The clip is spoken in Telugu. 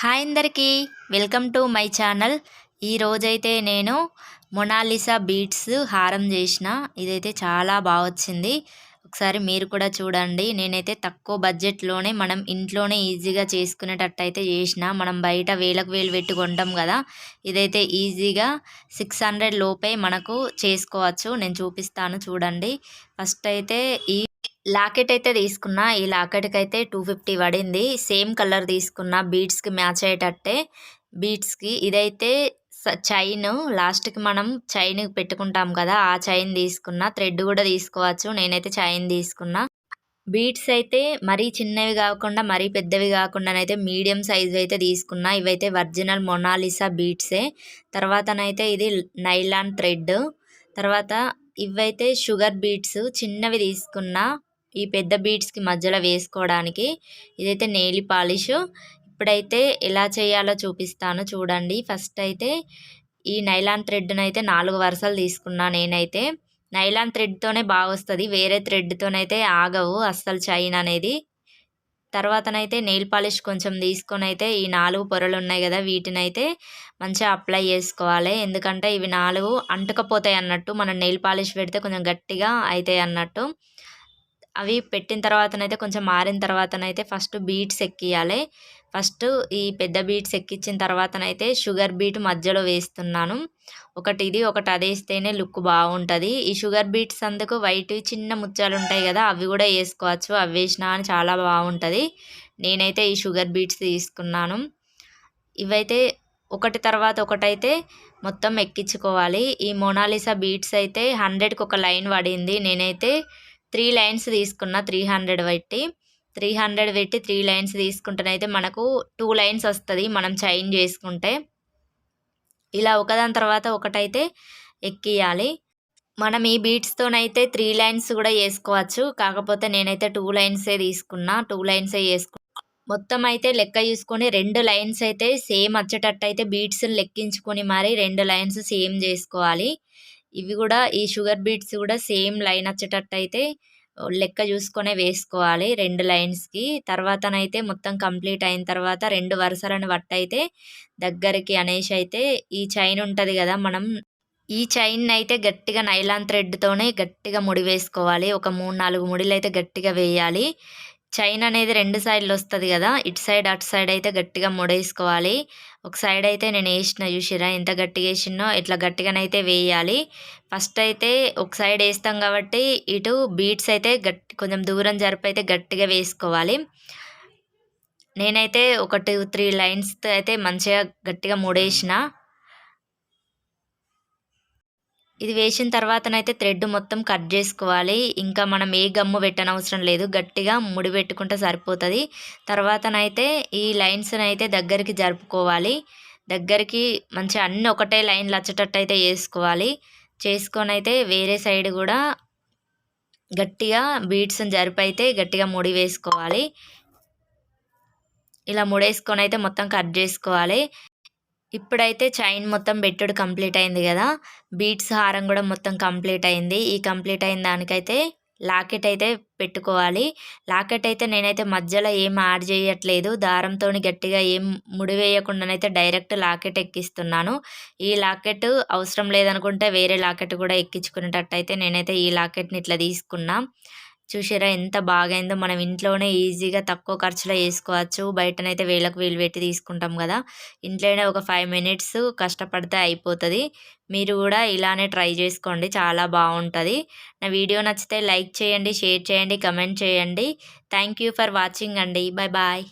హాయ్ అందరికీ. Welcome to my channel. ఈరోజైతే నేను మొనాలిసా బీట్స్ హారం చేసిన. ఇదైతే చాలా బాగా వచ్చింది. ఒకసారి మీరు కూడా చూడండి. నేనైతే తక్కువ బడ్జెట్లోనే మనం ఇంట్లోనే ఈజీగా చేసుకునేటట్టు అయితే చేసిన. మనం బయట వేలకు వేలు పెట్టుకుంటాం కదా. ఇదైతే ఈజీగా సిక్స్ హండ్రెడ్ లోపే మనకు చేసుకోవచ్చు. నేను చూపిస్తాను చూడండి. ఫస్ట్ అయితే ఈ లాకెట్ అయితే తీసుకున్నా ఈ లాకెట్కి అయితే టూ ఫిఫ్టీ పడింది. సేమ్ కలర్ తీసుకున్నా బీడ్స్కి మ్యాచ్ అయ్యేటట్టే. బీడ్స్కి ఇదైతే చైన్. లాస్ట్కి మనం చైన్ పెట్టుకుంటాం కదా ఆ చైన్ తీసుకున్నా. థ్రెడ్ కూడా తీసుకోవచ్చు నేనైతే చైన్ తీసుకున్నా. బీడ్స్ అయితే మరీ చిన్నవి కాకుండా మరీ పెద్దవి కాకుండానైతే మీడియం సైజు అయితే తీసుకున్నా. ఇవైతే ఒరిజినల్ మొనాలిసా బీడ్సే తర్వాతనైతే ఇది నైలాన్ థ్రెడ్. తర్వాత ఇవైతే షుగర్ బీట్స్ చిన్నవి తీసుకున్నా. ఈ పెద్ద బీడ్స్కి మధ్యలో వేసుకోవడానికి ఇదైతే నేలి పాలిష్ ఇప్పుడైతే ఎలా చేయాలో చూపిస్తాను చూడండి. ఫస్ట్ అయితే ఈ నైలాన్ థ్రెడ్ను అయితే నాలుగు వరుసలు తీసుకున్నా నేనైతే. నైలాన్ థ్రెడ్తోనే బాగా వస్తుంది. వేరే థ్రెడ్తోనైతే ఆగవు అస్సలు చైన్ అనేది. తర్వాతనైతే నెయిల్ పాలిష్ కొంచెం తీసుకొని అయితే ఈ నాలుగు పొరలు ఉన్నాయి కదా వీటిని అయితే మంచిగా అప్లై చేసుకోవాలి. ఎందుకంటే ఇవి నాలుగు అంటుకపోతాయి అన్నట్టు. మనం నెయిల్ పాలిష్ పెడితే కొంచెం గట్టిగా అవుతాయి అన్నట్టు. అవి పెట్టిన తర్వాతనైతే కొంచెం మారిన తర్వాతనైతే ఫస్ట్ బీట్స్ ఎక్కియాలి. ఫస్ట్ ఈ పెద్ద బీట్స్ ఎక్కించిన తర్వాతనైతే షుగర్ బీట్ మధ్యలో వేస్తున్నాను. ఒకటి ఇది ఒకటి అది వేస్తేనే లుక్ బాగుంటుంది. ఈ షుగర్ బీట్స్ అందుకు వైట్ చిన్న ముత్యాలు ఉంటాయి కదా అవి కూడా వేసుకోవచ్చు. అవి వేసినా అని చాలా బాగుంటుంది. నేనైతే ఈ షుగర్ బీట్స్ తీసుకున్నాను. ఇవైతే ఒకటి తర్వాత ఒకటైతే మొత్తం ఎక్కించుకోవాలి. ఈ మొనాలిసా బీట్స్ అయితే హండ్రెడ్కి ఒక లైన్ పడింది. నేనైతే త్రీ లైన్స్ తీసుకున్న త్రీ హండ్రెడ్ పెట్టి త్రీ హండ్రెడ్ పెట్టి త్రీ లైన్స్ తీసుకుంటేనైతే మనకు టూ లైన్స్ వస్తుంది మనం చైన్ చేసుకుంటే. ఇలా ఒకదాని తర్వాత ఒకటైతే ఎక్కియాలి. మనం ఈ బీట్స్తోనైతే త్రీ లైన్స్ కూడా వేసుకోవచ్చు కాకపోతే నేనైతే టూ లైన్సే తీసుకున్నా టూ లైన్సే వేసుకున్నా మొత్తం అయితే లెక్క చూసుకొని రెండు లైన్స్ అయితే సేమ్ వచ్చేటట్టు అయితే బీట్స్ని లెక్కించుకొని మరి రెండు లైన్స్ సేమ్ చేసుకోవాలి. ఇవి కూడా ఈ షుగర్ బీట్స్ కూడా సేమ్ లైన్ వచ్చేటట్టు అయితే లెక్క చూసుకొనే వేసుకోవాలి రెండు లైన్స్కి. తర్వాతనైతే మొత్తం కంప్లీట్ అయిన తర్వాత రెండు వరుసలను అయితే దగ్గరికి అనేసి అయితే ఈ చైన్ ఉంటుంది కదా మనం ఈ చైన్ అయితే గట్టిగా నైలాన్ థ్రెడ్తోనే గట్టిగా ముడి వేసుకోవాలి. ఒక మూడు నాలుగు ముడిలు అయితే గట్టిగా వేయాలి. చైన్ అనేది రెండు సైడ్లు వస్తుంది కదా ఇటు సైడ్ అటు సైడ్ అయితే గట్టిగా ముడేసుకోవాలి. ఒక సైడ్ అయితే నేను వేసిన చూసిరా ఎంత గట్టిగా వేసినో ఇట్లా గట్టిగానైతే వేయాలి. ఫస్ట్ అయితే ఒక సైడ్ వేస్తాం కాబట్టి ఇటు బీట్స్ అయితే గట్టి కొంచెం దూరం జరిపి అయితే గట్టిగా వేసుకోవాలి. నేనైతే ఒక టూ త్రీ లైన్స్ అయితే మంచిగా గట్టిగా ముడేసిన. ఇది వేసిన తర్వాతనైతే థ్రెడ్ మొత్తం కట్ చేసుకోవాలి. ఇంకా మనం ఏ గమ్ము పెట్టనవసరం లేదు. గట్టిగా ముడి పెట్టుకుంటే సరిపోతుంది. తర్వాతనైతే ఈ లైన్స్ని అయితే దగ్గరికి జరుపుకోవాలి. దగ్గరికి మంచిగా అన్ని ఒకటే లైన్లు వచ్చేటట్టు అయితే చేసుకోవాలి. చేసుకొని అయితే వేరే సైడ్ కూడా గట్టిగా బీడ్స్ని అయితే గట్టిగా ముడి వేసుకోవాలి. ఇలా ముడేసుకొని అయితే మొత్తం కట్ చేసుకోవాలి. ఇప్పుడైతే చైన్ మొత్తం పెట్టుడు కంప్లీట్ అయింది కదా. బీట్స్ హారం కూడా మొత్తం కంప్లీట్ అయింది. ఈ కంప్లీట్ అయిన దానికైతే లాకెట్ అయితే పెట్టుకోవాలి. లాకెట్ అయితే నేనైతే మధ్యలో ఏం యాడ్ చేయట్లేదు. దారంతో గట్టిగా ఏం ముడివేయకుండానైతే డైరెక్ట్ లాకెట్ ఎక్కిస్తున్నాను. ఈ లాకెట్ అవసరం లేదనుకుంటే వేరే లాకెట్ కూడా ఎక్కించుకునేటట్టు అయితే నేనైతే ఈ లాకెట్ని ఇట్లా తీసుకున్నా. చూసారా ఎంత బాగైందో. మనం ఇంట్లోనే ఈజీగా తక్కువ ఖర్చులో వేసుకోవచ్చు బయటనైతే వేలకు వేలు పెట్టి తీసుకుంటాం కదా. ఇంట్లోనే ఒక ఫైవ్ మినిట్స్ కష్టపడితే అయిపోతుంది. మీరు కూడా ఇలానే ట్రై చేసుకోండి. చాలా బాగుంటుంది. నా వీడియో నచ్చితే లైక్ చేయండి షేర్ చేయండి కమెంట్ చేయండి. థ్యాంక్ ఫర్ వాచింగ్ అండి. Bye bye.